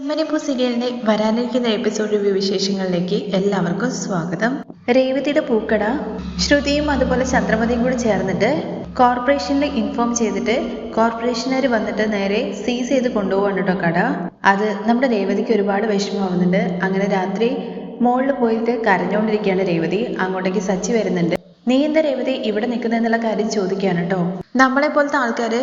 ചെമ്മനിപ്പൂ സീരിയലിന്റെ വരാനിരിക്കുന്ന എപ്പിസോഡ് വിശേഷങ്ങളിലേക്ക് എല്ലാവർക്കും സ്വാഗതം. രേവതിയുടെ പൂക്കട ശ്രുതിയും അതുപോലെ ചന്ദ്രമതിയും കൂടി ചേർന്നിട്ട് കോർപ്പറേഷനിൽ ഇൻഫോം ചെയ്തിട്ട് കോർപ്പറേഷനുകാർ വന്നിട്ട് നേരെ സീസ് ചെയ്ത് കൊണ്ടുപോകാണ് കേട്ടോ കട. അത് നമ്മുടെ രേവതിക്ക് ഒരുപാട് വിഷമമാവുന്നുണ്ട്. അങ്ങനെ രാത്രി മുകളിൽ പോയിട്ട് കരഞ്ഞുകൊണ്ടിരിക്കുകയാണ് രേവതി. അങ്ങോട്ടേക്ക് സച്ചി വരുന്നുണ്ട്. നീ എന്താ രേവതി ഇവിടെ നിൽക്കുന്നതെന്നുള്ള കാര്യം ചോദിക്കുകയാണ് കേട്ടോ നമ്മളെ പോലത്തെ ആൾക്കാര്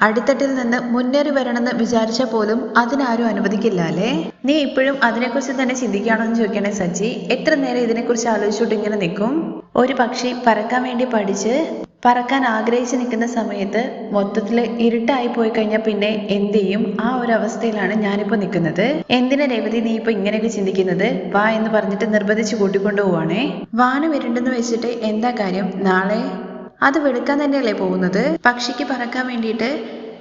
അടിത്തട്ടിൽ നിന്ന് മുന്നേറി വരണമെന്ന് വിചാരിച്ചാൽ പോലും അതിനാരും അനുവദിക്കില്ല അല്ലേ? നീ ഇപ്പോഴും അതിനെക്കുറിച്ച് തന്നെ ചിന്തിക്കുകയാണോ എന്ന് ചോദിക്കണേ സച്ചി. എത്ര നേരം ഇതിനെക്കുറിച്ച് ആലോചിച്ചിട്ട് ഇങ്ങനെ നിൽക്കും? ഒരു പക്ഷി പറക്കാൻ വേണ്ടി പഠിച്ച് പറക്കാൻ ആഗ്രഹിച്ച് നിൽക്കുന്ന സമയത്ത് മൊത്തത്തിൽ ഇരുട്ടായി പോയി കഴിഞ്ഞാൽ പിന്നെ എന്ത് ചെയ്യും? ആ ഒരു അവസ്ഥയിലാണ് ഞാനിപ്പോൾ നിൽക്കുന്നത്. എന്തിനാ രേവതി നീ ഇപ്പൊ ഇങ്ങനെയൊക്കെ ചിന്തിക്കുന്നത്? വാ എന്ന് പറഞ്ഞിട്ട് നിർബന്ധിച്ച് കൂട്ടിക്കൊണ്ടു പോവാണേ. വാനം ഇരുണ്ടെന്ന് വെച്ചിട്ട് എന്താ കാര്യം? നാളെ അത് വെളുക്കാൻ തന്നെയല്ലേ പോകുന്നത്? പക്ഷിക്ക് പറക്കാൻ വേണ്ടിയിട്ട്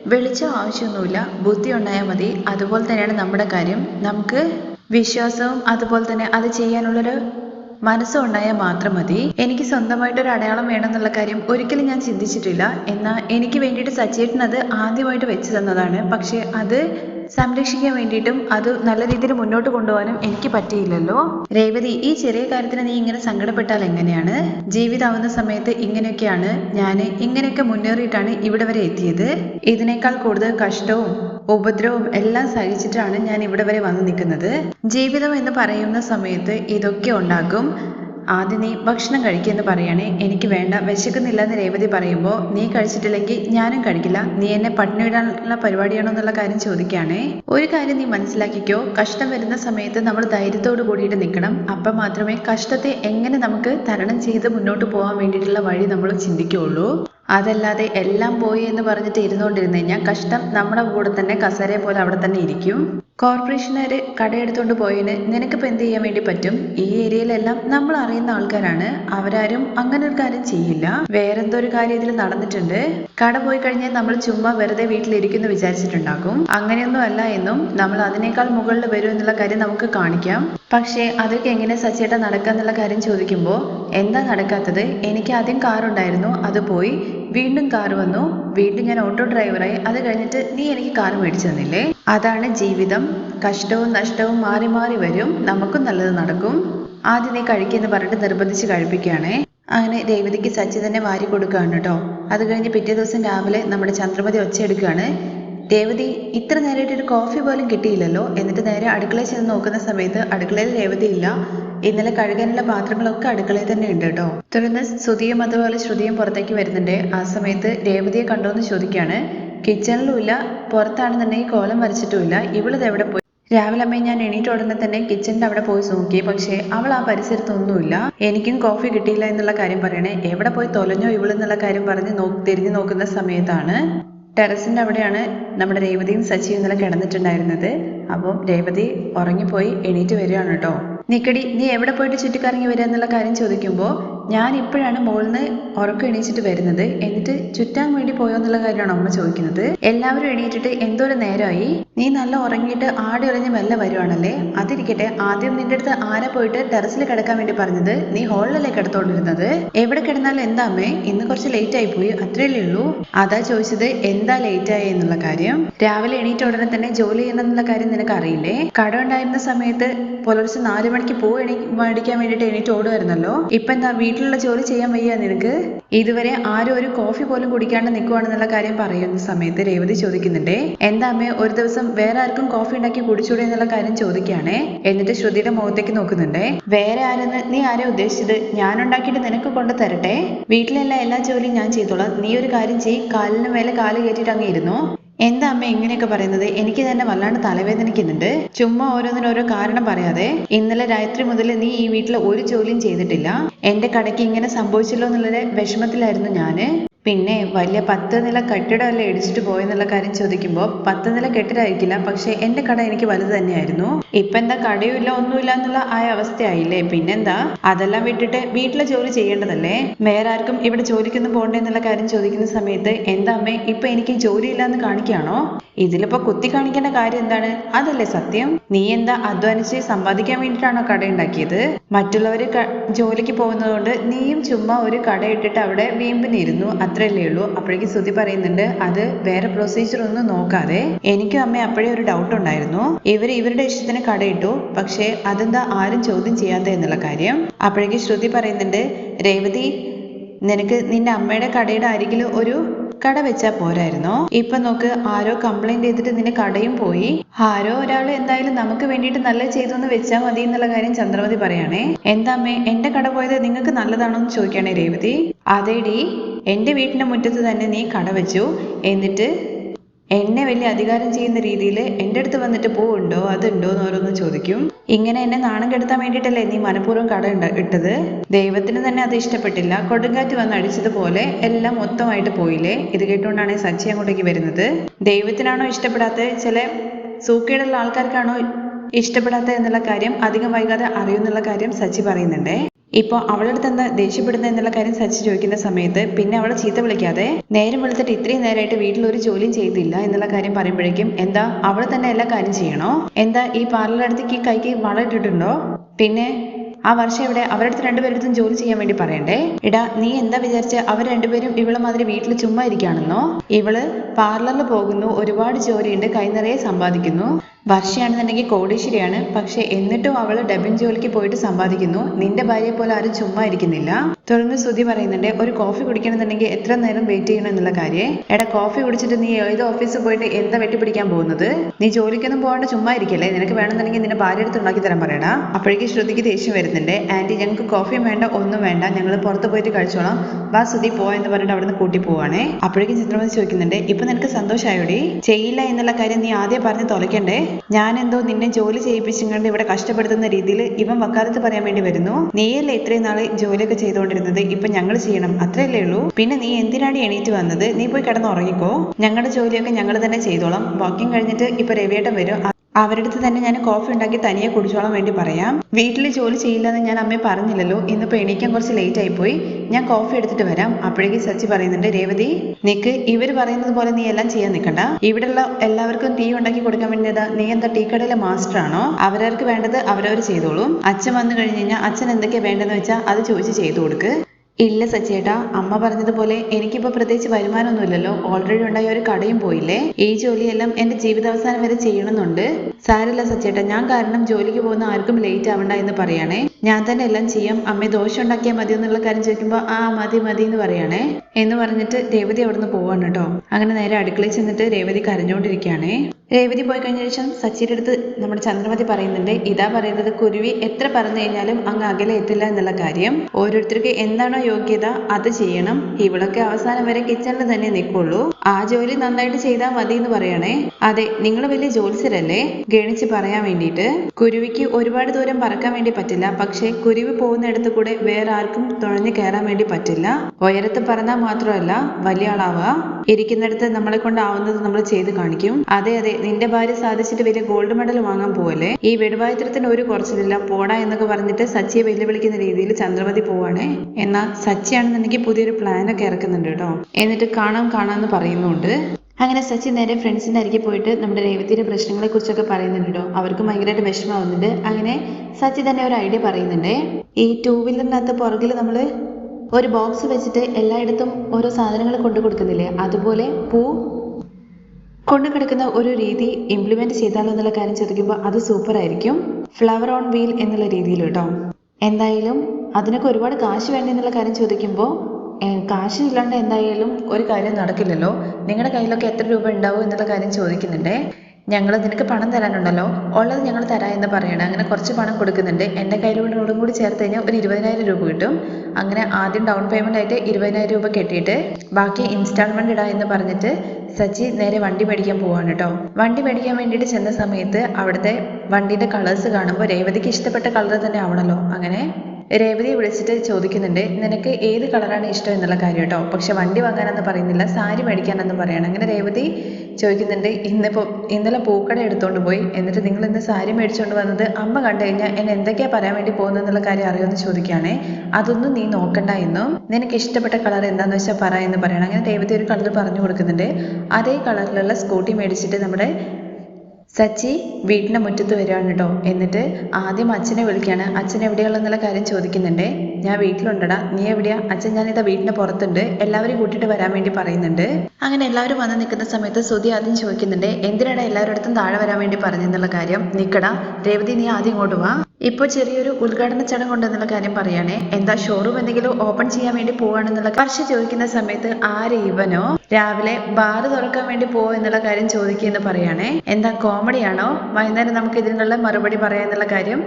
വെളിച്ചം ആവശ്യമൊന്നുമില്ല. ബുദ്ധി ഉണ്ടായാൽ മതി. അതുപോലെ തന്നെയാണ് നമ്മുടെ കാര്യം. നമുക്ക് വിശ്വാസവും അതുപോലെ തന്നെ അത് ചെയ്യാനുള്ളൊരു മനസ്സും ഉണ്ടായാൽ മാത്രം മതി. എനിക്ക് സ്വന്തമായിട്ടൊരു അടയാളം വേണമെന്നുള്ള കാര്യം ഒരിക്കലും ഞാൻ ചിന്തിച്ചിട്ടില്ല. എന്നാൽ എനിക്ക് വേണ്ടിയിട്ട് സച്ചേട്ടൻ അത് ആദ്യമായിട്ട് വെച്ച് തന്നതാണ്. പക്ഷേ അത് സംരക്ഷിക്കാൻ വേണ്ടിയിട്ടും അത് നല്ല രീതിയിൽ മുന്നോട്ട് കൊണ്ടുപോകാനും എനിക്ക് പറ്റിയില്ലല്ലോ. രേവതി ഈ ചെറിയ കാര്യത്തിന് നീ ഇങ്ങനെ സങ്കടപ്പെട്ടാൽ എങ്ങനെയാണ്? ജീവിതാവുന്ന സമയത്ത് ഇങ്ങനെയൊക്കെയാണ് ഞാൻ ഇങ്ങനെയൊക്കെ മുന്നേറിയിട്ടാണ് ഇവിടെ വരെ എത്തിയത്. ഇതിനേക്കാൾ കൂടുതൽ കഷ്ടവും ഉപദ്രവവും എല്ലാം സഹിച്ചിട്ടാണ് ഞാൻ ഇവിടെ വരെ വന്നു നിൽക്കുന്നത്. ജീവിതം എന്ന് പറയുന്ന സമയത്ത് ഇതൊക്കെ ഉണ്ടാകും ആദ്യം നീ ഭക്ഷണം കഴിക്കുമെന്ന് പറയണേ. എനിക്ക് വേണ്ട. വിശക്കുന്നില്ല എന്ന് രേവതി പറയുമ്പോൾ നീ കഴിച്ചിട്ടില്ലെങ്കിൽ ഞാനും കഴിക്കില്ല. നീ എന്നെ പട്ടിണി വിടാനുള്ള പരിപാടിയാണോ എന്നുള്ള കാര്യം ചോദിക്കുകയാണേ. ഒരു കാര്യം നീ മനസ്സിലാക്കിക്കോ. കഷ്ടം വരുന്ന സമയത്ത് നമ്മൾ ധൈര്യത്തോട് കൂടിയിട്ട് നിൽക്കണം. അപ്പം മാത്രമേ കഷ്ടത്തെ എങ്ങനെ നമുക്ക് തരണം ചെയ്ത് മുന്നോട്ട് പോകാൻ വേണ്ടിയിട്ടുള്ള വഴി നമ്മൾ ചിന്തിക്കുകയുള്ളൂ. അതല്ലാതെ എല്ലാം പോയി എന്ന് പറഞ്ഞിട്ട് ഇരുന്നുകൊണ്ടിരുന്നു. കഴിഞ്ഞാൽ കഷ്ടം നമ്മുടെ കൂടെ തന്നെ കസരെ പോലെ അവിടെ തന്നെ ഇരിക്കും. കോർപ്പറേഷനുകാര് കടയെടുത്തോണ്ട് പോയതിന് നിനക്കിപ്പോൾ എന്ത് ചെയ്യാൻ വേണ്ടി പറ്റും? ഈ ഏരിയയിലെല്ലാം നമ്മൾ അറിയുന്ന ആൾക്കാരാണ്. അവരാരും അങ്ങനെ ഒരു കാര്യം ചെയ്യില്ല. വേറെന്തോ ഒരു കാര്യം ഇതിൽ നടന്നിട്ടുണ്ട്. കട പോയി കഴിഞ്ഞാൽ നമ്മൾ ചുമ്മാ വെറുതെ വീട്ടിലിരിക്കുന്നു വിചാരിച്ചിട്ടുണ്ടാകും. അങ്ങനെയൊന്നും അല്ല എന്നും നമ്മൾ അതിനേക്കാൾ മുകളിൽ വരും എന്നുള്ള കാര്യം നമുക്ക് കാണിക്കാം. പക്ഷേ അതൊക്കെ എങ്ങനെ സച്ചേട്ടൻ നടക്കുക എന്നുള്ള കാര്യം ചോദിക്കുമ്പോൾ എന്താ നടക്കാത്തത്? എനിക്ക് ആദ്യം കാറുണ്ടായിരുന്നു അത് പോയി. വീണ്ടും കാർ വന്നു. വീണ്ടും ഞാൻ ഓട്ടോ ഡ്രൈവറായി അത് കഴിഞ്ഞിട്ട് നീ എനിക്ക് കാർ മേടിച്ചു തന്നില്ലേ? അതാണ് ജീവിതം. കഷ്ടവും നഷ്ടവും മാറി മാറി വരും. നമുക്കും നല്ലത് നടക്കും. ആദ്യം നീ കഴിക്കുമെന്ന് പറഞ്ഞിട്ട് നിർബന്ധിച്ച് കഴിപ്പിക്കുകയാണേ. അങ്ങനെ രേവതിക്ക് സച്ചി തന്നെ വാരി കൊടുക്കുകയാണ് കേട്ടോ. അത് കഴിഞ്ഞ് പിറ്റേ ദിവസം രാവിലെ നമ്മുടെ ചന്ദ്രമതി ഒച്ചയെടുക്കുകയാണ് രേവതി ഇത്ര നേരമായിട്ട് ഒരു കോഫി പോലും കിട്ടിയില്ലല്ലോ. എന്നിട്ട് നേരെ അടുക്കളയിൽ ചെന്ന് നോക്കുന്ന സമയത്ത് അടുക്കളയിൽ രേവതി ഇല്ല. ഇന്നലെ കഴുകാനുള്ള പാത്രങ്ങളൊക്കെ അടുക്കളയിൽ തന്നെ ഉണ്ട് കേട്ടോ. തുടർന്ന് ശ്രുതിയും അതുപോലെ ശ്രുതിയും പുറത്തേക്ക് വരുന്നുണ്ട്. ആ സമയത്ത് രേവതിയെ കണ്ടോ എന്ന് ചോദിക്കുകയാണ്. കിച്ചണിലും ഇല്ല പുറത്താണെന്നുണ്ടെങ്കിൽ കോലം വരച്ചിട്ടുമില്ല ഇവളിത് എവിടെ പോയി? രാവിലെ അമ്മയെ ഞാൻ എണീറ്റ ഉടനെ തന്നെ കിച്ചണിന്റെ അവിടെ പോയി നോക്കി പക്ഷേ അവൾ ആ പരിസരത്തൊന്നുമില്ല. എനിക്കും കോഫി കിട്ടിയില്ല എന്നുള്ള കാര്യം പറയണേ. എവിടെ പോയി തൊലഞ്ഞോ ഇവളെന്നുള്ള കാര്യം പറഞ്ഞ് നോ തിരിഞ്ഞു നോക്കുന്ന സമയത്താണ് ടെറസിന്റെ അവിടെയാണ് നമ്മുടെ രേവതിയും സച്ചിയും ഇന്നലെ കിടന്നിട്ടുണ്ടായിരുന്നത്. അപ്പം രേവതി ഉറങ്ങിപ്പോയി എണീറ്റ് വരികയാണ് കേട്ടോ. നിക്കടി നീ എവിടെ പോയിട്ട് ചുറ്റിക്കറങ്ങി വരിക എന്നുള്ള കാര്യം ചോദിക്കുമ്പോൾ ഞാൻ ഇപ്പോഴാണ് മോളിൽ നിന്ന് ഉറക്കം എണീച്ചിട്ട് വരുന്നത്. എന്നിട്ട് ചുറ്റാൻ വേണ്ടി പോയോ എന്നുള്ള കാര്യമാണ് അമ്മ ചോദിക്കുന്നത്. എല്ലാവരും എണീറ്റിട്ട് എന്തോരം നേരമായി നീ നല്ല ഉറങ്ങിയിട്ട് ആടി ഉറഞ്ഞ് മെല്ലെ വരുവാണല്ലേ? അതിരിക്കട്ടെ ആദ്യം നിന്റെ അടുത്ത് ആരാ പോയിട്ട് ടെറസിൽ കിടക്കാൻ വേണ്ടി പറഞ്ഞത് നീ ഹോളിലല്ലേ കിടത്തോണ്ടിരുന്നത്? എവിടെ കിടന്നാലും എന്താ അമ്മേ? ഇന്ന് കുറച്ച് ലേറ്റ് ആയി പോയി അത്രയല്ലേ ഉള്ളൂ? അതാ ചോദിച്ചത് എന്താ ലേറ്റ് ആയി എന്നുള്ള കാര്യം. രാവിലെ എണീറ്റ ഉടനെ തന്നെ ജോലി ചെയ്യണം എന്നുള്ള കാര്യം നിനക്ക് അറിയില്ലേ കട ഉണ്ടായിരുന്ന സമയത്ത് പുലർച്ചെ നാല് മണിക്ക് പോയി മേടിക്കാൻ വേണ്ടിയിട്ട് എണീറ്റ് ഓടുമായിരുന്നല്ലോ. ഇപ്പൊ എന്താ വീട്ടിലുള്ള ജോലി ചെയ്യാൻ വയ്യ നിനക്ക്? ഇതുവരെ ആരും ഒരു കോഫി പോലും കുടിക്കാണ്ട് നിൽക്കുവാണെന്നുള്ള കാര്യം പറയുന്ന സമയത്ത് രേവതി ചോദിക്കുന്നുണ്ടേ എന്താ അമ്മേ ഒരു ദിവസം വേറെ ആർക്കും കോഫി ഉണ്ടാക്കി കുടിച്ചൂടെ എന്നുള്ള കാര്യം ചോദിക്കുകയാണേ. എന്നിട്ട് ശ്രുതിയുടെ മുഖത്തേക്ക് നോക്കുന്നുണ്ടേ വേറെ ആരെന്ന് നീ ആരെ ഉദ്ദേശിച്ചത്? ഞാൻ ഉണ്ടാക്കിയിട്ട് നിനക്ക് കൊണ്ട് തരട്ടെ? വീട്ടിലെല്ലാം എല്ലാ ജോലിയും ഞാൻ ചെയ്തോളാം. നീ ഒരു കാര്യം ചെയ്യ്. കാലിന് മേലെ കാൽ കയറ്റിയിട്ട് അങ്ങ് ഇരുന്നോ? എന്താ അമ്മ ഇങ്ങനെയൊക്കെ പറയുന്നത്? എനിക്ക് തന്നെ വല്ലാണ്ട് തലവേദനിക്കുന്നുണ്ട്. ചുമ്മാ ഓരോന്നിനോരോ ഓരോ കാരണം പറയാതെ. ഇന്നലെ രാത്രി മുതൽ നീ ഈ വീട്ടിൽ ഒരു ജോലിയും ചെയ്തിട്ടില്ല. എന്റെ കടയ്ക്ക് ഇങ്ങനെ സംഭവിച്ചല്ലോ എന്നുള്ളൊരു വിഷമത്തിലായിരുന്നു ഞാൻ. പിന്നെ വലിയ പത്ത് നില കെട്ടിടമല്ലേ ഇടിച്ചിട്ട് പോയെന്നുള്ള കാര്യം ചോദിക്കുമ്പോൾ പത്ത് നില കെട്ടിടമായിരിക്കില്ല പക്ഷെ എന്റെ കട എനിക്ക് വലുത് തന്നെയായിരുന്നു. ഇപ്പൊ എന്താ കടയുമില്ല ഒന്നുമില്ല എന്നുള്ള ആ അവസ്ഥയായില്ലേ? പിന്നെന്താ? അതെല്ലാം വിട്ടിട്ട് വീട്ടിലെ ജോലി ചെയ്യേണ്ടതല്ലേ? വേറെ ആർക്കും ഇവിടെ ജോലിക്കൊന്നും പോകണ്ടേ എന്നുള്ള കാര്യം ചോദിക്കുന്ന സമയത്ത് എന്താ അമ്മേ ഇപ്പൊ എനിക്ക് ജോലിയില്ല എന്ന് കാണിക്കുകയാണോ? ഇതിലിപ്പോ കുത്തി കാണിക്കേണ്ട കാര്യം എന്താണ്? അതല്ലേ സത്യം? നീ എന്താ അധ്വാനിച്ച് സമ്പാദിക്കാൻ വേണ്ടിയിട്ടാണോ കട ഉണ്ടാക്കിയത്? മറ്റുള്ളവര് ക- ജോലിക്ക് പോകുന്നതുകൊണ്ട് നീയും ചുമ്മാ ഒരു കട ഇട്ടിട്ട് അവിടെ വീമ്പിനിരുന്നു. അത്രയല്ലേ ഉള്ളൂ. അപ്പോഴേക്കും ശ്രുതി പറയുന്നുണ്ട് അത് വേറെ പ്രൊസീജിയർ ഒന്നും നോക്കാതെ എനിക്കും അമ്മ അപ്പോഴേ ഒരു ഡൗട്ട് ഉണ്ടായിരുന്നു. ഇവർ ഇവരുടെ ഇഷ്ടത്തിന് കടയിട്ടു. പക്ഷേ അതെന്താ ആരും ചോദ്യം ചെയ്യാത്ത എന്നുള്ള കാര്യം. അപ്പോഴേക്കും ശ്രുതി പറയുന്നുണ്ട് രേവതി നിനക്ക് നിന്റെ അമ്മയുടെ കടയുടെ അരികിൽ ഒരു കട വെച്ചാ പോരായിരുന്നോ? ഇപ്പൊ നോക്ക് ആരോ കംപ്ലൈന്റ് ചെയ്തിട്ട് നിന്റെ കടയും പോയി. ആരോ ഒരാൾ എന്തായാലും നമുക്ക് വേണ്ടിയിട്ട് നല്ല ചെയ്തു എന്ന് വെച്ചാ മതി എന്നുള്ള കാര്യം ചന്ദ്രമതി പറയണേ. എന്താമ്മേ എന്റെ കട പോയത് നിങ്ങൾക്ക് നല്ലതാണോ എന്ന് ചോദിക്കണേ രേവതി. അതേടി എന്റെ വീട്ടിന്റെ മുറ്റത്ത് തന്നെ നീ കട വെച്ചു. എന്നിട്ട് എന്നെ വലിയ അധികാരം ചെയ്യുന്ന രീതിയിൽ എന്റെ അടുത്ത് വന്നിട്ട് പോവുണ്ടോ അതുണ്ടോ എന്ന് ഓരോന്ന് ചോദിക്കും. ഇങ്ങനെ എന്നെ നാണം കെടുത്താൻ വേണ്ടിയിട്ടല്ലേ നീ മനഃപൂർവം കട ഇട്ടത്? ദൈവത്തിന് തന്നെ അത് ഇഷ്ടപ്പെട്ടില്ല. കൊടുങ്കാറ്റ് വന്ന് അടിച്ചതുപോലെ എല്ലാം മൊത്തമായിട്ട് പോയില്ലേ? ഇത് കേട്ടുകൊണ്ടാണ് സച്ചി അങ്ങോട്ടേക്ക് വരുന്നത്. ദൈവത്തിനാണോ ഇഷ്ടപ്പെടാത്ത ചില സൂക്കേടുള്ള ആൾക്കാർക്കാണോ ഇഷ്ടപ്പെടാത്ത എന്നുള്ള കാര്യം അധികം വൈകാതെ അറിയുന്നുള്ള കാര്യം സച്ചി പറയുന്നുണ്ട്. ഇപ്പോൾ അവളുടെ അടുത്ത് എന്താ ദേഷ്യപ്പെടുന്നത് എന്നുള്ള കാര്യം സച്ചി ചോദിക്കുന്ന സമയത്ത് പിന്നെ അവളെ ചീത്ത വിളിക്കാതെ നേരം വെളുത്തിട്ട് ഇത്രയും നേരമായിട്ട് വീട്ടിൽ ഒരു ജോലിയും ചെയ്തില്ല എന്നുള്ള കാര്യം പറയുമ്പോഴേക്കും എന്താ അവൾ തന്നെ എല്ലാ കാര്യം ചെയ്യണോ? എന്താ ഈ പാർലർ അടുത്തേക്ക് ഈ കൈക്ക് വള ഇട്ടിട്ടുണ്ടോ? പിന്നെ ആ വർഷം ഇവിടെ അവരടുത്ത് രണ്ടുപേരടുത്തും രണ്ടുപേരുടെ ജോലി ചെയ്യാൻ വേണ്ടി പറയണ്ടേ? ഇടാ നീ എന്താ വിചാരിച്ച്? അവർ രണ്ടുപേരും ഇവളെ മാതിരി വീട്ടിൽ ചുമ്മാ ഇരിക്കുകയാണെന്നോ ഇവൾ പാർലറിൽ പോകുന്നു ഒരുപാട് ജോലിയുണ്ട് കൈ നിറയെ സമ്പാദിക്കുന്നു. വർഷയാണെന്നുണ്ടെങ്കിൽ കോടീശ്വരിയാണ്. പക്ഷെ എന്നിട്ടും അവൾ ഡബിൻ ജോലിക്ക് പോയിട്ട് സമ്പാദിക്കുന്നു. നിന്റെ ഭാര്യയെ പോലെ ആരും ചുമ്മാ ഇരിക്കുന്നില്ല. തുടർന്ന് ശ്രുതി പറയുന്നുണ്ട് ഒരു കോഫി കുടിക്കണമെന്നുണ്ടെങ്കിൽ എത്ര നേരം വെയിറ്റ് ചെയ്യണം എന്നുള്ള കാര്യം? എടാ കോഫി കുടിച്ചിട്ട് നീ ഏത് ഓഫീസിൽ പോയിട്ട് എന്താ വെട്ടിപ്പിടിക്കാൻ പോകുന്നത്? നീ ജോലിക്കൊന്നും പോകാണ്ട് ചുമ്മാ ഇരിക്കല്ലേ? നിനക്ക് വേണമെന്നുണ്ടെങ്കിൽ നിന്റെ ഭാര്യ അടുത്ത് ഉണ്ടാക്കി തരാൻ പറയടാ. അപ്പോഴേക്കും ശ്രുതിക്ക് ദേഷ്യം വരുന്നുണ്ട് ആന്റി ഞങ്ങൾക്ക് കോഫിയും വേണ്ട ഒന്നും വേണ്ട. ഞങ്ങൾ പുറത്ത് പോയിട്ട് കഴിച്ചോളാം. വാ ശ്രുതി പോവാ എന്ന് പറഞ്ഞിട്ട് അവിടുന്ന് കൂട്ടി പോവാണേ. അപ്പോഴേക്കും ചിത്രമതി ചോദിക്കുന്നുണ്ട് ഇപ്പൊ നിനക്ക് സന്തോഷമായോടി ചെയ്യില്ല എന്നുള്ള കാര്യം നീ ആദ്യം പറഞ്ഞ് തുലയ്ക്കണ്ടേ ഞാൻ എന്തോ നിന്നെ ജോലി ചെയ്യിപ്പിച്ചുകൊണ്ട് ഇവിടെ കഷ്ടപ്പെടുത്തുന്ന രീതിയിൽ ഇവൻ വക്കാലത്ത് പറയാൻ വേണ്ടി വരുന്നു. നീയല്ലേ ഇത്രയും നാൾ ജോലിയൊക്കെ ചെയ്തുകൊണ്ടിരുന്നത്? ഇപ്പൊ ഞങ്ങൾ ചെയ്യണം. അത്രയല്ലേ ഉള്ളൂ. പിന്നെ നീ എന്തിനാണ് എണീറ്റ് വന്നത്? നീ പോയി കിടന്ന് ഉറങ്ങിക്കോ ഞങ്ങളുടെ ജോലിയൊക്കെ ഞങ്ങൾ തന്നെ ചെയ്തോളാം. വാക്കിംഗ് കഴിഞ്ഞിട്ട് ഇപ്പൊ രവിയേട്ടൻ വരും. അവരുടെ അടുത്ത് തന്നെ ഞാൻ കോഫി ഉണ്ടാക്കി തനിയെ കുടിച്ചോളാൻ വേണ്ടി പറയാം. വീട്ടിൽ ജോലി ചെയ്യില്ലെന്ന് ഞാൻ അമ്മയെ പറഞ്ഞില്ലല്ലോ. ഇന്നിപ്പോൾ എണീക്കാൻ കുറച്ച് ലേറ്റ് ആയിപ്പോയി. ഞാൻ കോഫി എടുത്തിട്ട് വരാം. അപ്പോഴേക്കും സച്ചി പറയുന്നുണ്ട് രേവതി നിക്ക് ഇവർ പറയുന്നത് പോലെ നീ എല്ലാം ചെയ്യാൻ നിൽക്കണ്ട ഇവിടെയുള്ള എല്ലാവർക്കും ടീ ഉണ്ടാക്കി കൊടുക്കാൻ വേണ്ടിയതാ നീ എന്താ ടീ കടയിലെ മാസ്റ്റർ ആണോ? അവരവർക്ക് വേണ്ടത് അവരവർ ചെയ്തോളും. അച്ഛൻ വന്നു കഴിഞ്ഞ് കഴിഞ്ഞാൽ അച്ഛൻ എന്തൊക്കെയാ വേണ്ടതെന്ന് വെച്ചാൽ അത് ചോദിച്ച് ചെയ്തു കൊടുക്ക്. ഇല്ല സച്ചേട്ടാ അമ്മ പറഞ്ഞതുപോലെ എനിക്കിപ്പോ പ്രത്യേകിച്ച് വരുമാനമൊന്നുമില്ലല്ലോ. ഓൾറെഡി ഉണ്ടായ ഒരു കടയും പോയില്ലേ? ഈ ജോലിയെല്ലാം എന്റെ ജീവിതാവസാനം വരെ ചെയ്യണമെന്നുണ്ട്. സാരല്ല സച്ചേട്ടാ ഞാൻ കാരണം ജോലിക്ക് പോകുന്ന ആർക്കും ലേറ്റ് ആവണ്ട എന്ന് പറയണേ. ഞാൻ തന്നെ എല്ലാം ചെയ്യാം. അമ്മ ദോശ ഉണ്ടാക്കിയാൽ മതി എന്നുള്ള കാര്യം ചോദിക്കുമ്പോൾ ആ മതി മതി എന്ന് പറയണേ. എന്ന് പറഞ്ഞിട്ട് രേവതി അവിടുന്ന് പോവാണ് കേട്ടോ. അങ്ങനെ നേരെ അടുക്കളയിൽ ചെന്നിട്ട് രേവതി കരഞ്ഞുകൊണ്ടിരിക്കുകയാണേ. രേവതി പോയി കഴിഞ്ഞ ശേഷം സച്ചിയുടെ അടുത്ത് നമ്മുടെ ചന്ദ്രമതി പറയുന്നുണ്ട് ഇതാ പറയുന്നത് കുരുവി എത്ര പറഞ്ഞു കഴിഞ്ഞാലും അങ്ങ് അകലെ എത്തില്ല എന്നുള്ള കാര്യം. ഓരോരുത്തർക്ക് എന്താണോ യോഗ്യത അത് ചെയ്യണം. ഇവളൊക്കെ അവസാനം വരെ കിച്ചണിൽ തന്നെ നിൽക്കുള്ളൂ. ആ ജോലി നന്നായിട്ട് ചെയ്താൽ മതി എന്ന് പറയണേ. അതെ നിങ്ങൾ വലിയ ജോത്സ്യരല്ലേ ഗണിച്ച് പറയാൻ വേണ്ടിയിട്ട്. കുരുവിക്ക് ഒരുപാട് ദൂരം പറക്കാൻ വേണ്ടി പറ്റില്ല. പക്ഷേ കുരുവി പോകുന്നിടത്ത് കൂടെ വേറെ ആർക്കും തുഴഞ്ഞു കയറാൻ വേണ്ടി പറ്റില്ല. ഉയരത്ത് പറഞ്ഞാൽ മാത്രമല്ല വലിയ ആളാവുക. ഇരിക്കുന്നിടത്ത് നമ്മളെ കൊണ്ടാവുന്നത് നമ്മൾ ചെയ്ത് കാണിക്കും. അതെ അതെ നിന്റെ ഭാര്യ സാധിച്ചിട്ട് വലിയ ഗോൾഡ് മെഡൽ വാങ്ങാൻ പോവല്ലേ? ഈ വെടുവായുത്തരത്തിന് ഒരു കുറച്ചിലില്ല. പോടാ എന്നൊക്കെ പറഞ്ഞിട്ട് സച്ചിയെ വെല്ലുവിളിക്കുന്ന രീതിയിൽ ചന്ദ്രമതി പോവാണ്. എന്നാൽ സച്ചിയാണെന്നുണ്ടെങ്കിൽ പുതിയൊരു പ്ലാനൊക്കെ ഇറക്കുന്നുണ്ട് കേട്ടോ. എന്നിട്ട് കാണാം കാണാം എന്ന് പറയുന്നുണ്ട്. അങ്ങനെ സച്ചിൻ നേരെ ഫ്രണ്ട്സിന്റെ അരികെ പോയിട്ട് നമ്മുടെ രേവതിയുടെ പ്രശ്നങ്ങളെ കുറിച്ചൊക്കെ പറയുന്നുണ്ട് അവർക്ക് ഭയങ്കരമായിട്ട് വിഷമാവുന്നുണ്ട് അങ്ങനെ സച്ചി തന്നെ ഒരു ഐഡിയ പറയുന്നുണ്ട്. ഈ ടൂ വീലറിനകത്ത് പുറകിൽ നമ്മൾ ഒരു ബോക്സ് വെച്ചിട്ട് എല്ലായിടത്തും ഓരോ സാധനങ്ങൾ കൊണ്ടു കൊടുക്കുന്നില്ലേ? അതുപോലെ പൂ കൊണ്ടു കിടക്കുന്ന ഒരു രീതി ഇംപ്ലിമെന്റ് ചെയ്താലോ എന്നുള്ള കാര്യം ചോദിക്കുമ്പോൾ അത് സൂപ്പർ ആയിരിക്കും. ഫ്ലവർ ഓൺ വീൽ എന്നുള്ള രീതിയിൽ കേട്ടോ എന്തായാലും അതിനൊക്കെ ഒരുപാട് കാശ് വേണ്ടി എന്നുള്ള കാര്യം ചോദിക്കുമ്പോൾ കാശ് ഇല്ലാണ്ട് എന്തായാലും ഒരു കാര്യം നടക്കില്ലല്ലോ? നിങ്ങളുടെ കയ്യിലൊക്കെ എത്ര രൂപ ഉണ്ടാവും എന്നുള്ള കാര്യം ചോദിക്കുന്നുണ്ടേ. ഞങ്ങൾ നിനക്ക് പണം തരാനുണ്ടല്ലോ. ഉള്ളത് ഞങ്ങൾ തരാം എന്ന് പറയണം. അങ്ങനെ കുറച്ച് പണം കൊടുക്കുന്നുണ്ട്. എന്റെ കയ്യിലോടും കൂടി ചേർത്ത് കഴിഞ്ഞാൽ ഒരു ഇരുപതിനായിരം രൂപ കിട്ടും. അങ്ങനെ ആദ്യം ഡൗൺ പേയ്മെന്റ് ആയിട്ട് ഇരുപതിനായിരം രൂപ കെട്ടിയിട്ട് ബാക്കി ഇൻസ്റ്റാൾമെന്റ് ഇടാം എന്ന് പറഞ്ഞിട്ട് സച്ചി നേരെ വണ്ടി മേടിക്കാൻ പോവാണ് കേട്ടോ വണ്ടി മേടിക്കാൻ വേണ്ടിയിട്ട് ചെന്ന സമയത്ത് അവിടുത്തെ വണ്ടിയുടെ കളേഴ്സ് കാണുമ്പോൾ രേവതിക്ക് ഇഷ്ടപ്പെട്ട കളർ തന്നെ ആവണല്ലോ. അങ്ങനെ രേവതിയെ വിളിച്ചിട്ട് ചോദിക്കുന്നുണ്ട് നിനക്ക് ഏത് കളറാണ് ഇഷ്ടം എന്നുള്ള കാര്യം കേട്ടോ. പക്ഷെ വണ്ടി വാങ്ങാനെന്ന് പറയുന്നില്ല സാരി മേടിക്കാനെന്ന് പറയണം. അങ്ങനെ രേവതി ചോദിക്കുന്നുണ്ട് ഇന്നിപ്പോൾ ഇന്നലെ പൂക്കട എടുത്തോണ്ട് പോയി എന്നിട്ട് നിങ്ങൾ ഇന്ന് സാരി മേടിച്ചുകൊണ്ട് വന്നത് അമ്മ കണ്ടു കഴിഞ്ഞാൽ എന്നെ എന്തൊക്കെയാ പറയാൻ വേണ്ടി പോകുന്നത് എന്നുള്ള കാര്യം അറിയുമെന്ന് ചോദിക്കുകയാണേ. അതൊന്നും നീ നോക്കണ്ട എന്നും നിനക്ക് ഇഷ്ടപ്പെട്ട കളർ എന്താണെന്ന് വെച്ചാൽ പറ എന്ന് പറയണം. അങ്ങനെ രേവതി ഒരു കളർ പറഞ്ഞു കൊടുക്കുന്നുണ്ട്. അതേ കളറിലുള്ള സ്കൂട്ടി മേടിച്ചിട്ട് നമ്മുടെ സച്ചി വീടിന്റെ മുറ്റത്ത് വരികയാണ് കേട്ടോ എന്നിട്ട് ആദ്യം അച്ഛനെ വിളിക്കുകയാണ് അച്ഛൻ എവിടെയുള്ളെന്നുള്ള കാര്യം ചോദിക്കുന്നുണ്ടേ. ഞാൻ വീട്ടിലുണ്ടടാ. നീ എവിടെയാ? അച്ഛൻ ഞാനിതാ വീടിന്റെ പുറത്തുണ്ട്. എല്ലാവരും കൂട്ടിയിട്ട് വരാൻ വേണ്ടി പറയുന്നുണ്ട്. അങ്ങനെ എല്ലാവരും വന്ന് നിൽക്കുന്ന സമയത്ത് സുധി ആദ്യം ചോദിക്കുന്നുണ്ട്. എന്തിനാടാ എല്ലാവരുടെ അടുത്തും താഴെ വരാൻ വേണ്ടി പറഞ്ഞെന്നുള്ള കാര്യം? നിക്കടാ. രേവതി നീ ആദ്യം ഇങ്ങോട്ട് വാ. ഇപ്പൊ ചെറിയൊരു ഉദ്ഘാടന ചടങ്ങ് ഉണ്ടെന്നുള്ള കാര്യം പറയണേ എന്താ ഷോറൂം എന്തെങ്കിലും ഓപ്പൺ ചെയ്യാൻ വേണ്ടി പോവാണെന്നുള്ള വർഷ ചോദിക്കുന്ന സമയത്ത് ആര് ഇവനോ? രാവിലെ ബാറ് തുറക്കാൻ വേണ്ടി പോവോ എന്നുള്ള കാര്യം ചോദിക്കുന്നു പറയണേ എന്താ കോമഡിയാണോ വൈകുന്നേരം നമുക്ക് ഇതിനുള്ള മറുപടി പറയാന്നുള്ള കാര്യം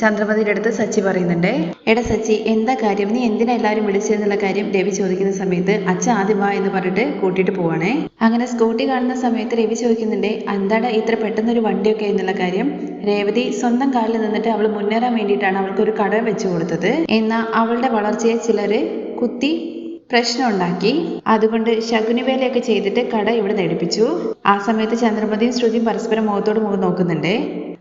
ചന്ദ്രമതിയുടെ അടുത്ത് സച്ചി പറയുന്നുണ്ട് എടാ സച്ചി എന്താ കാര്യം? നീ എന്തിനാ എല്ലാവരും വിളിച്ചതെന്നുള്ള കാര്യം രവി ചോദിക്കുന്ന സമയത്ത് അച്ഛ ആദ്യം വാ എന്ന് പറഞ്ഞിട്ട് കൂട്ടിയിട്ട് പോവാണേ. അങ്ങനെ സ്കൂട്ടി കാണുന്ന സമയത്ത് രവി ചോദിക്കുന്നുണ്ടേ എന്താണ് ഇത്ര പെട്ടെന്നൊരു വണ്ടിയൊക്കെ? എന്നുള്ള കാര്യം. രേവതി സ്വന്തം കാലിൽ നിന്നിട്ട് അവൾ മുന്നേറാൻ വേണ്ടിയിട്ടാണ് അവൾക്ക് ഒരു കട വെച്ചു കൊടുത്തത്. എന്നാൽ അവളുടെ വളർച്ചയെ ചിലര് കുത്തി പ്രശ്നം ഉണ്ടാക്കി. അതുകൊണ്ട് ശകുനിവേലയൊക്കെ ചെയ്തിട്ട് കട ഇവിടെ നടിപ്പിച്ചു ആ സമയത്ത് ചന്ദ്രമതിയും ശ്രുതിയും പരസ്പരം മുഖത്തോട് മുഖം നോക്കുന്നുണ്ട്.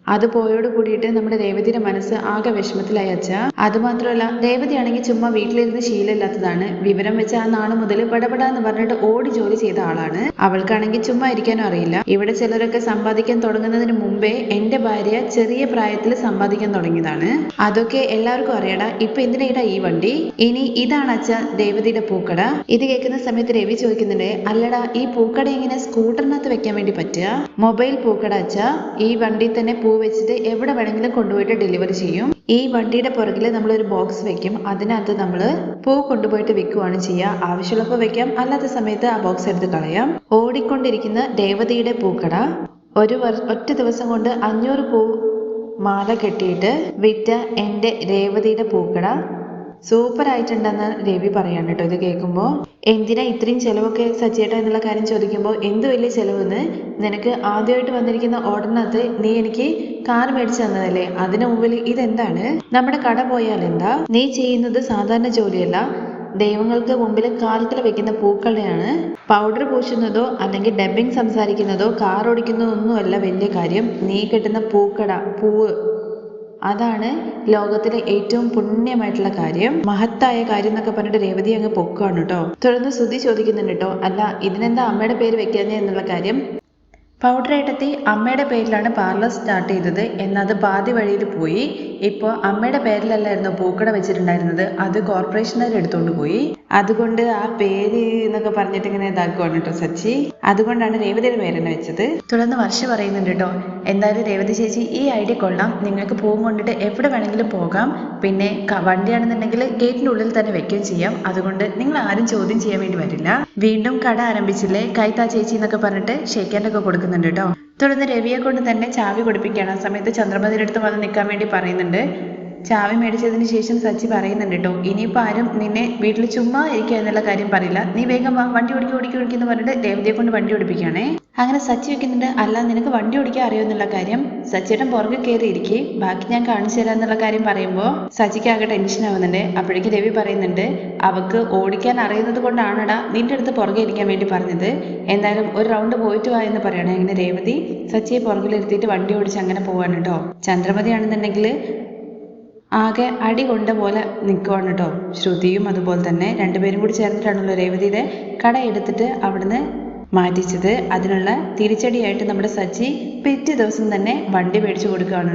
അത് പോയോട് കൂടിയിട്ട് നമ്മുടെ രേവതിയുടെ മനസ്സ് ആകെ വിഷമത്തിലായി അച്ഛ. അതുമാത്രമല്ല രേവതിയാണെങ്കിൽ ചുമ്മാ വീട്ടിലിരുന്ന് ശീലമില്ലാത്തതാണ്. വിവരം വെച്ച ആ നാൾ മുതൽ പടപടാന്ന് പറഞ്ഞിട്ട് ഓടി ജോലി ചെയ്ത ആളാണ്. അവൾക്കാണെങ്കിൽ ചുമ്മാ ഇരിക്കാനും അറിയില്ല. ഇവിടെ ചിലരൊക്കെ സമ്പാദിക്കാൻ തുടങ്ങുന്നതിന് മുമ്പേ എന്റെ ഭാര്യ ചെറിയ പ്രായത്തിൽ സമ്പാദിക്കാൻ തുടങ്ങിയതാണ്. അതൊക്കെ എല്ലാവർക്കും അറിയടാ. ഇപ്പൊ എന്തിനാ ഈ വണ്ടി? ഇനി ഇതാണ് അച്ഛ രേവതിയുടെ പൂക്കട. ഇത് കേൾക്കുന്ന സമയത്ത് രവി ചോദിക്കുന്നുണ്ട് അല്ലടാ ഈ പൂക്കട ഇങ്ങനെ സ്കൂട്ടറിനകത്ത് വെക്കാൻ വേണ്ടി പറ്റുക? മൊബൈൽ പൂക്കട അച്ഛ. ഈ വണ്ടി തന്നെ പൂ വെച്ചിട്ട് എവിടെ വേണമെങ്കിലും കൊണ്ടുപോയിട്ട് ഡെലിവറി ചെയ്യും. ഈ വണ്ടിയുടെ പുറകിൽ ഒരു ബോക്സ് വെക്കും. അതിനകത്ത് നമ്മൾ പൂ കൊണ്ടുപോയിട്ട് വിൽക്കുവാണ് ചെയ്യുക. ആവശ്യമുള്ളപ്പോൾ വെക്കാം. അല്ലാത്ത സമയത്ത് ആ ബോക്സ് എടുത്ത് കളയാം. ഓടിക്കൊണ്ടിരിക്കുന്ന ദേവതയുടെ പൂക്കട. ഒരു ഒറ്റ ദിവസം കൊണ്ട് അഞ്ഞൂറ് പൂ മാല കെട്ടിയിട്ട് വിറ്റ എന്റെ രേവതിയുടെ പൂക്കട. സൂപ്പർ ആയിട്ടുണ്ടെന്ന് രവി പറയാണ് കേട്ടോ. ഇത് കേൾക്കുമ്പോൾ എന്തിനാ ഇത്രയും ചിലവൊക്കെ സച്ചേട്ടാ എന്നുള്ള കാര്യം ചോദിക്കുമ്പോൾ എന്ത് വലിയ ചിലവെന്ന് നിനക്ക് ആദ്യമായിട്ട് വന്നിരിക്കുന്ന ഓർഡറിനകത്ത് നീ എനിക്ക് കാർ മേടിച്ചു തന്നതല്ലേ? അതിനു മുമ്പിൽ ഇതെന്താണ്? നമ്മുടെ കട പോയാൽ എന്താ? നീ ചെയ്യുന്നത് സാധാരണ ജോലിയല്ല. ദൈവങ്ങൾക്ക് മുമ്പിൽ കാലത്തിൽ വെക്കുന്ന പൂക്കളെയാണ് പൗഡർ പൂശുന്നതോ അല്ലെങ്കിൽ ഡബ്ബിംഗ് സംസാരിക്കുന്നതോ കാർ ഓടിക്കുന്നതോ ഒന്നുമല്ല വലിയ കാര്യം. നീ കെട്ടുന്ന പൂക്കട പൂവ് അതാണ് ലോകത്തിലെ ഏറ്റവും പുണ്യമായിട്ടുള്ള കാര്യം. മഹത്തായ കാര്യം എന്നൊക്കെ പറഞ്ഞിട്ട് രേവതി അങ്ങ് പൊക്കാണ് കേട്ടോ. തുടർന്ന് ശ്രുതി ചോദിക്കുന്നുണ്ട് കേട്ടോ അല്ല ഇതിനെന്താ അമ്മയുടെ പേര് വെക്കാഞ്ഞേ? എന്നുള്ള കാര്യം. പൗഡർ ഏട്ടത്തി അമ്മയുടെ പേരിലാണ് പാർലർ സ്റ്റാർട്ട് ചെയ്തത് എന്നത് പാതി വഴിയിൽ പോയി. ഇപ്പോൾ അമ്മയുടെ പേരിലല്ലായിരുന്നു പൂക്കട വെച്ചിട്ടുണ്ടായിരുന്നത്? അത് കോർപ്പറേഷനുകാർ എടുത്തുകൊണ്ട് പോയി. അതുകൊണ്ട് ആ പേര് എന്നൊക്കെ പറഞ്ഞിട്ട് ഇങ്ങനെ ഇതാക്കുവാണ് കേട്ടോ സച്ചി. അതുകൊണ്ടാണ് രേവതിയുടെ പേര് തന്നെ വെച്ചത്. തുടർന്ന് വർഷ പറയുന്നുണ്ട് കേട്ടോ. എന്തായാലും രേവതി ചേച്ചി ഈ ഐഡിയ കൊള്ളാം. നിങ്ങൾക്ക് പോകും കൊണ്ടിട്ട് എവിടെ വേണമെങ്കിലും പോകാം. പിന്നെ വണ്ടിയാണെന്നുണ്ടെങ്കിൽ ഗേറ്റിന്റെ ഉള്ളിൽ തന്നെ വെക്കുകയും ചെയ്യാം. അതുകൊണ്ട് നിങ്ങൾ ആരും ചോദ്യം ചെയ്യാൻ വേണ്ടി വരില്ല. വീണ്ടും കട ആരംഭിച്ചില്ലേ? കൈത്താ ചേച്ചി എന്നൊക്കെ പറഞ്ഞിട്ട് ഷെയ്ക്കാൻഡൊക്കെ കൊടുക്കുന്നുണ്ട് കേട്ടോ. തുടർന്ന് രവിയെ കൊണ്ട് തന്നെ ചാവി കൊടുപ്പിക്കുകയാണ്. ആ സമയത്ത് ചന്ദ്രമതിയുടെ അടുത്ത് വന്ന് നിൽക്കാൻ വേണ്ടി പറയുന്നുണ്ട്. ചാവി മേടിച്ചതിന് ശേഷം സച്ചി പറയുന്നുണ്ട് കേട്ടോ ഇനിയിപ്പോൾ ആരും നിന്നെ വീട്ടിൽ ചുമ്മാ ഇരിക്കുക എന്നുള്ള കാര്യം പറയില്ല. നീ വേഗം വാ വണ്ടി ഓടിക്കുക ഓടിക്കുക ഓടിക്കുക എന്ന് പറഞ്ഞിട്ട് രേവതിയെ കൊണ്ട് വണ്ടി ഓടിപ്പിക്കുകയാണേ. അങ്ങനെ സച്ചി വെക്കുന്നുണ്ട് അല്ല നിനക്ക് വണ്ടി ഓടിക്കാൻ അറിയോ എന്നുള്ള കാര്യം? സച്ചിയുടെ പുറകെ കയറി ഇരിക്കെ ബാക്കി ഞാൻ കാണിച്ചു തരാം എന്നുള്ള കാര്യം പറയുമ്പോൾ സച്ചിക്ക് ആകെ ടെൻഷൻ ആവുന്നുണ്ട്. അപ്പോഴേക്ക് രവി പറയുന്നുണ്ട് അവക്ക് ഓടിക്കാൻ അറിയുന്നത് കൊണ്ടാണടാ നിന്റെ അടുത്ത് പുറകെ ഇരിക്കാൻ വേണ്ടി പറഞ്ഞത്? എന്തായാലും ഒരു റൗണ്ട് പോയിട്ട് വാ എന്ന് പറയണേ. അങ്ങനെ രേവതി സച്ചിയെ പുറകിലിരുത്തിയിട്ട് വണ്ടി ഓടിച്ച് അങ്ങനെ പോവാണ് കേട്ടോ ചന്ദ്രമതി ആണെന്നുണ്ടെങ്കിൽ ആകെ അടി കൊണ്ട പോലെ നിൽക്കുവാണ് കേട്ടോ. ശ്രുതിയും അതുപോലെ തന്നെ രണ്ടുപേരും കൂടി ചേർന്നിട്ടാണല്ലോ രേവതിയുടെ കട എടുത്തിട്ട് അവിടുന്ന് മാറ്റിച്ചത്. അതിനുള്ള തിരിച്ചടിയായിട്ട് നമ്മുടെ സച്ചി പിറ്റേ ദിവസം തന്നെ വണ്ടി മേടിച്ചു കൊടുക്കുകയാണ്.